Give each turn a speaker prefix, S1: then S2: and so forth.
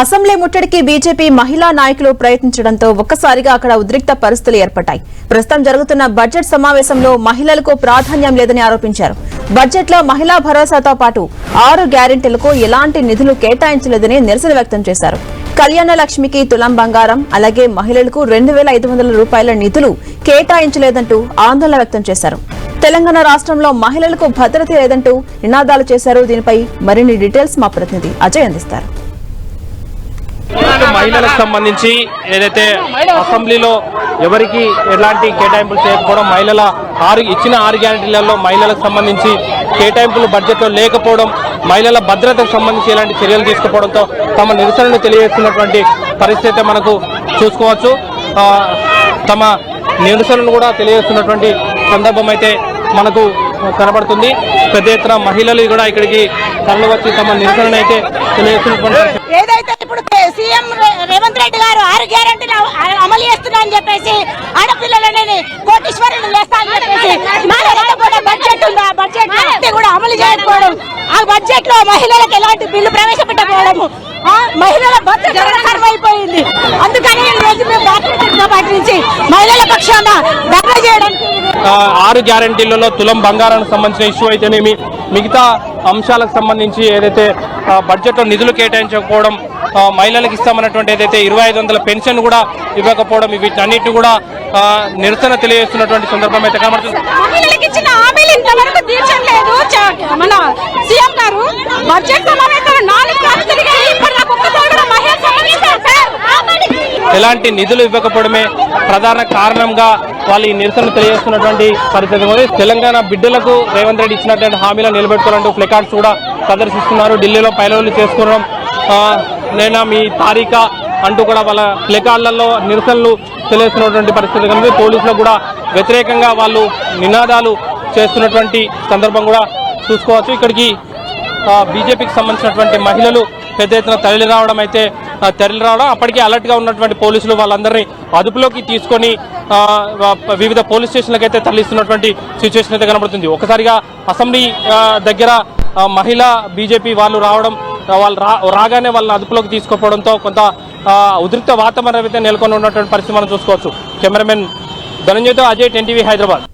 S1: Assembly ముట్టడికి BJP మహిళా నాయకులు ప్రయత్నించడంతో ఒక్కసారిగా అక్కడ ఉద్రిక్త పరిస్థితులు ఏర్పడ్డాయి. ప్రస్తుతం జరుగుతున్న బడ్జెట్ సమావేశంలో మహిళలకు ప్రాధాన్యం లేదని ఆరోపించారు. బడ్జెట్లో మహిళా భరోసాతో పాటు ఆరు గ్యారెంటీలకు ఎలాంటి నిధులు కేటాయించలేదని నిరసన వ్యక్తం చేశారు. కళ్యాణ లక్ష్మికి తులం బంగారం అలాగే మహిళలకు రెండు వేల ఐదు వందల రూపాయల నిధులు కేటాయించలేదంటూ ఆందోళన వ్యక్తం చేశారు. తెలంగాణ రాష్ట్రంలో మహిళలకు భద్రత లేదంటూ నినాదాలు చేశారు. దీనిపై మరిన్ని డీటెయిల్స్ మా ప్రతినిధి అజయ్ అందిస్తారు.
S2: మహిళలకు సంబంధించి ఏదైతే అసెంబ్లీలో ఎవరికి ఎలాంటి కేటాయింపులు చేయకపోవడం మహిళల ఆరు ఇచ్చిన ఆరు గ్యారంటీలలో మహిళలకు సంబంధించి కేటాయింపులు బడ్జెట్లో లేకపోవడం మహిళల భద్రతకు సంబంధించి ఎలాంటి చర్యలు తీసుకుపోవడంతో తమ నిరసనను తెలియజేస్తున్నటువంటి పరిస్థితి మనకు చూసుకోవచ్చు. తమ నిరసనను కూడా తెలియజేస్తున్నటువంటి సందర్భం అయితే మనకు కనబడుతుంది. పెద్ద ఎత్తున మహిళలు కూడా ఇక్కడికి తరలి వచ్చి తమ నిరసనను అయితే తెలియజేస్తున్నటువంటి
S3: ఏదైతే ఇప్పుడు సీఎం రేవంత్ రెడ్డి గారు ఆరు గ్యారెంటీలు అమలు చేస్తున్నా అని చెప్పేసి ఆడపిల్లలని కోటీశ్వరులు చేస్తా అని చెప్పేసి కూడా బడ్జెట్ ఉంది? ఆ బడ్జెట్ కూడా అమలు చేయకపోవడం ఆ బడ్జెట్లో మహిళలకు ఎలాంటి బిల్లు ప్రవేశపెట్టకపోవడము ఆ మహిళల భద్రత కరువైపోయింది. అందుకని ఈ రోజు మేము భారతీయ నుంచి మహిళల పక్షాన ధర్నా చేయడానికి
S2: ఆరు గ్యారంటీలలో తులం బంగారానికి సంబంధించిన ఇష్యూ అయితేనేమి మిగతా అంశాలకు సంబంధించి ఏదైతే బడ్జెట్లో నిధులు కేటాయించకపోవడం మహిళలకు ఇస్తామన్నటువంటి ఏదైతే ఇరవై ఐదు వందల పెన్షన్ కూడా ఇవ్వకపోవడం వీటన్నిటిని కూడా నిరసన తెలియజేస్తున్నటువంటి సందర్భం అయితే కనబడుతుంది.
S3: మన సీఎం గారు బడ్జెట్
S2: ఎలాంటి నిధులు ఇవ్వకపోవడమే ప్రధాన కారణంగా వాళ్ళు ఈ నిరసన తెలియజేస్తున్నటువంటి పరిస్థితి ఉంది. తెలంగాణ బిడ్డలకు రేవంత్ రెడ్డి ఇచ్చినటువంటి హామీలను నిలబెట్టుకోవాలంటూ ప్లెకార్డ్స్ కూడా ప్రదర్శిస్తున్నారు. ఢిల్లీలో పైలవులు చేసుకోవడం నేనా మీ తారీఖ అంటూ కూడా వాళ్ళ ప్లెకార్డులలో నిరసనలు తెలియజేస్తున్నటువంటి పరిస్థితి కనుక పోలీసులకు కూడా వ్యతిరేకంగా వాళ్ళు నినాదాలు చేస్తున్నటువంటి సందర్భం కూడా చూసుకోవచ్చు. ఇక్కడికి బీజేపీకి సంబంధించినటువంటి మహిళలు పెద్ద ఎత్తున తరలి రావడం అయితే తరలి రావడం అప్పటికే అలర్ట్గా ఉన్నటువంటి పోలీసులు వాళ్ళందరినీ అదుపులోకి తీసుకొని వివిధ పోలీస్ స్టేషన్లకు అయితే తరలిస్తున్నటువంటి సిచ్యువేషన్ అయితే కనబడుతుంది. ఒకసారిగా అసెంబ్లీ దగ్గర మహిళా బీజేపీ వాళ్ళు రావడం వాళ్ళు రా రాగానే వాళ్ళని అదుపులోకి తీసుకోపోవడంతో కొంత ఆ, ఉద్రిక్త వాతావరణం అయితే నెలకొని ఉన్నటువంటి పరిస్థితి మనం చూసుకోవచ్చు. కెమెరామెన్ ధనంజయ్తో అజయ్ టెన్టీవీ హైదరాబాద్.